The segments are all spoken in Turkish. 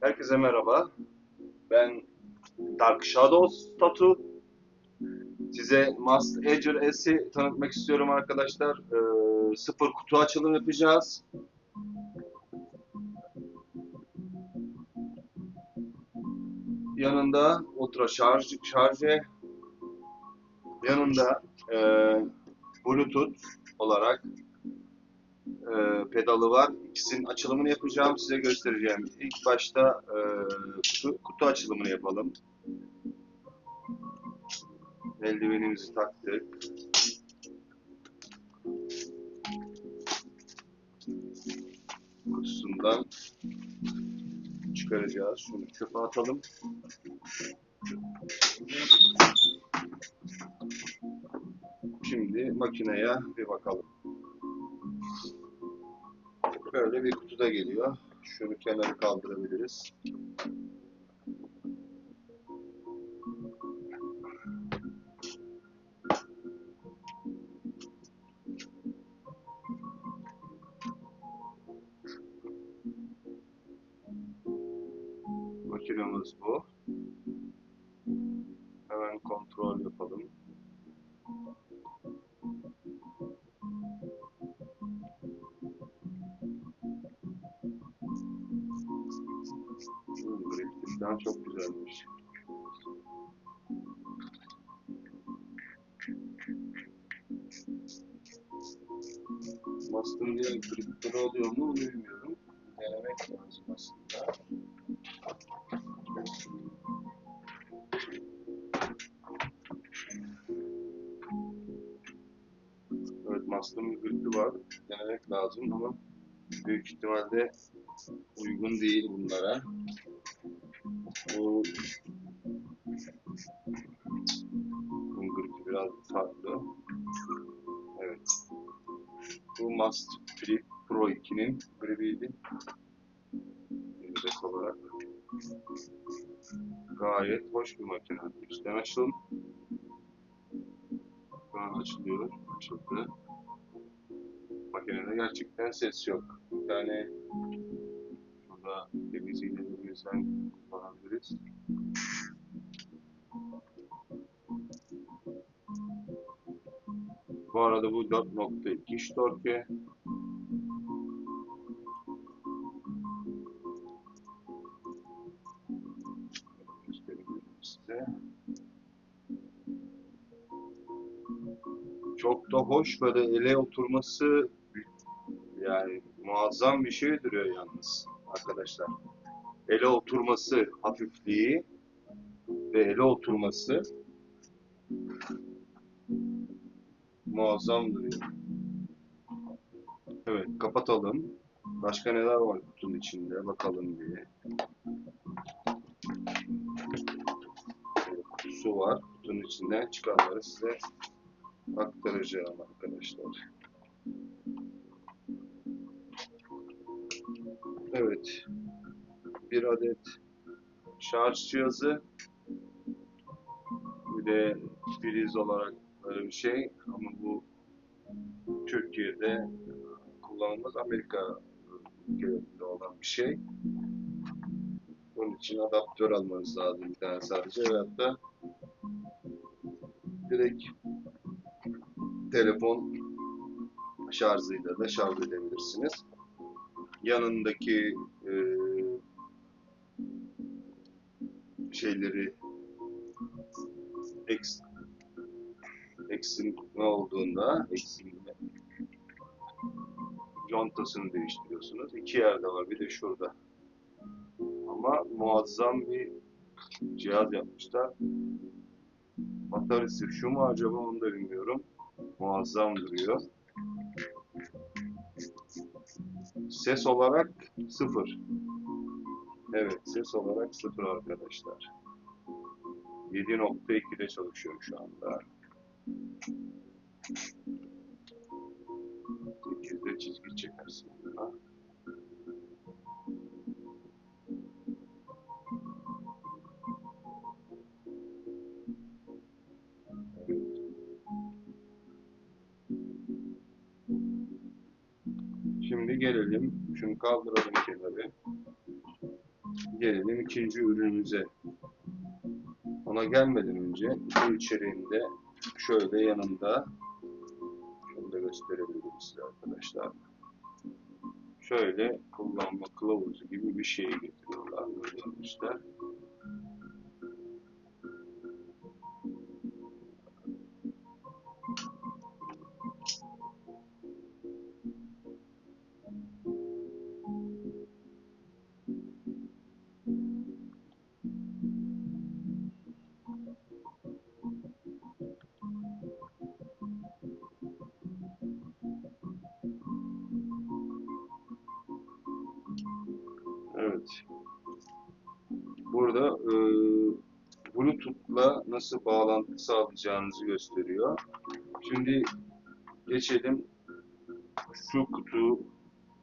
Herkese merhaba. Ben Dark Shadows Tatu. Size Must Edger S'i tanıtmak istiyorum arkadaşlar. Ee, sıfır kutu açılım yapacağız. Yanında ultra şarj şarjı, yanında e, Bluetooth olarak e, pedalı var. İkisinin açılımını yapacağım. Size göstereceğim. İlk başta e, kutu, kutu açılımını yapalım. Eldivenimizi taktık. Kutusundan çıkaracağız. Şunu çöpe atalım. Şimdi makineye bir bakalım. Böyle bir kutuda geliyor. Şunu kenara kaldırabiliriz. Makinemiz bu. Falan çok güzelmiş. Master'ın diğer grafitleri oluyor mu onu bilmiyorum. Denemek lazım aslında. Evet Master'ın grifi var. Denemek lazım ama büyük ihtimalle uygun değil bunlara. Bu bunun grifi biraz farklı. Evet. Bu Must Flip Pro 2'nin grifiydi. Yedek olarak. Gayet hoş bir makine. Üstten açalım. Şu an açılıyor. Açıldı. Makinede gerçekten ses yok. Bir tane şurada temiz iğnelerimizden kullanabiliriz. Bu arada bu 4.2 ştorke. Gösterebilirim size. Çok da hoş böyle ele oturması yani muazzam bir şey duruyor yalnız arkadaşlar. Ele oturması, hafifliği ve ele oturması muazzam duruyor. Evet, kapatalım. Başka neler var kutunun içinde bakalım diye. Kutusu var. Kutunun içinden çıkanları size aktaracağım arkadaşlar. Evet. Bir adet şarj cihazı. Bir de priz olarak böyle bir şey. Ama bu Türkiye'de kullanılmaz. Amerika ülkelerinde olan bir şey. Bunun için adaptör almanız lazım bir tane sadece. Veyahut da direkt telefon şarjıyla da şarj edebilirsiniz. Yanındaki şeyleri X'in ne olduğunda X'in contasını değiştiriyorsunuz. İki yerde var. Bir de şurada. Ama muazzam bir cihaz yapmışlar. Bataryası şu mu acaba onu da bilmiyorum. Muazzam duruyor. Ses olarak sıfır. Evet, ses olarak sıfır arkadaşlar. 7.2'de çalışıyor şu anda. 8'de çizgi çekersin buna. Şimdi gelelim. Şunu kaldıralım kenarı. Gelelim ikinci ürünümüze. Ona gelmeden önce bu içeriğinde şöyle yanında şunu da gösterebilirim size arkadaşlar. Şöyle kullanma kılavuzu gibi bir şey getiriyorlar. Öğrenmişler. Burada e, Bluetooth'la nasıl bağlantı sağlayacağınızı gösteriyor. Şimdi geçelim şu kutu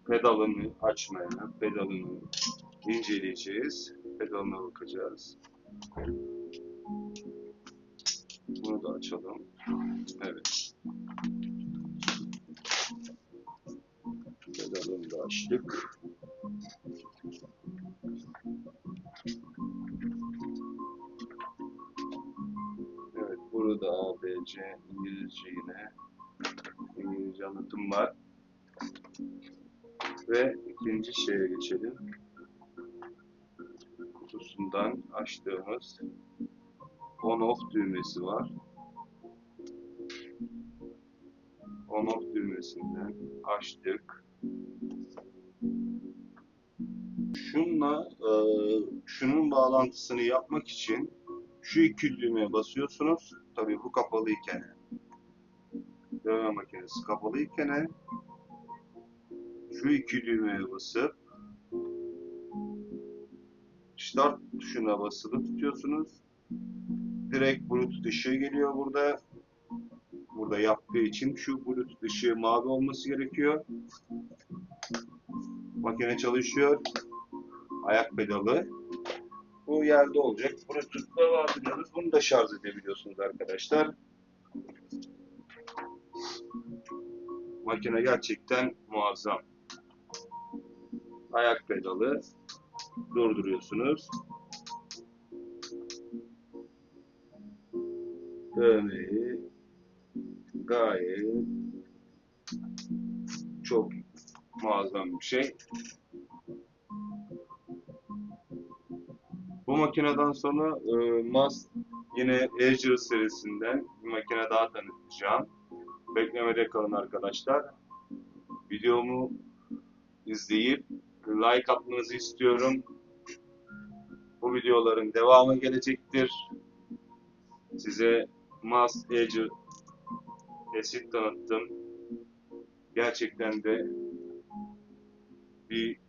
pedalını açmaya, pedalını inceleyeceğiz. Pedalına bakacağız. Bunu da açalım. Evet. Pedalını da açtık. Burada ABC İngilizce yine İngilizce anlatım var. Ve ikinci şeye geçelim. Kutusundan açtığımız on off düğmesi var. On off düğmesinden açtık. Şunla e, şunun bağlantısını yapmak için şu iki düğmeye basıyorsunuz. Tabii bu kapalıyken dövme makinesi kapalıyken şu iki düğmeye basıp start tuşuna basılı tutuyorsunuz. Direkt Bluetooth ışığı geliyor burada. Burada yaptığı için şu Bluetooth ışığı mavi olması gerekiyor. Makine çalışıyor. Ayak pedalı bu yerde olacak. Bluetooth'la bağlıyoruz. Bunu da şarj edebiliyorsunuz arkadaşlar. Makine gerçekten muazzam. Ayak pedalı durduruyorsunuz. Dövmeyi gayet çok muazzam bir şey. Bu makineden sonra e, Mas yine Azure serisinden bir makine daha tanıtacağım. Beklemede kalın arkadaşlar. Videomu izleyip like atmanızı istiyorum. Bu videoların devamı gelecektir. Size Mas Azure Esit tanıttım. Gerçekten de bir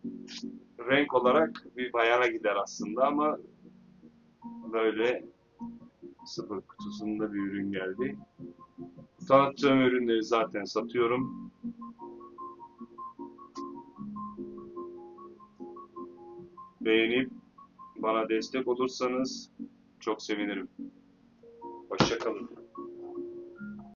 renk olarak bir bayana gider aslında ama böyle sıfır kutusunda bir ürün geldi. Tanıttığım ürünleri zaten satıyorum. Beğenip bana destek olursanız çok sevinirim.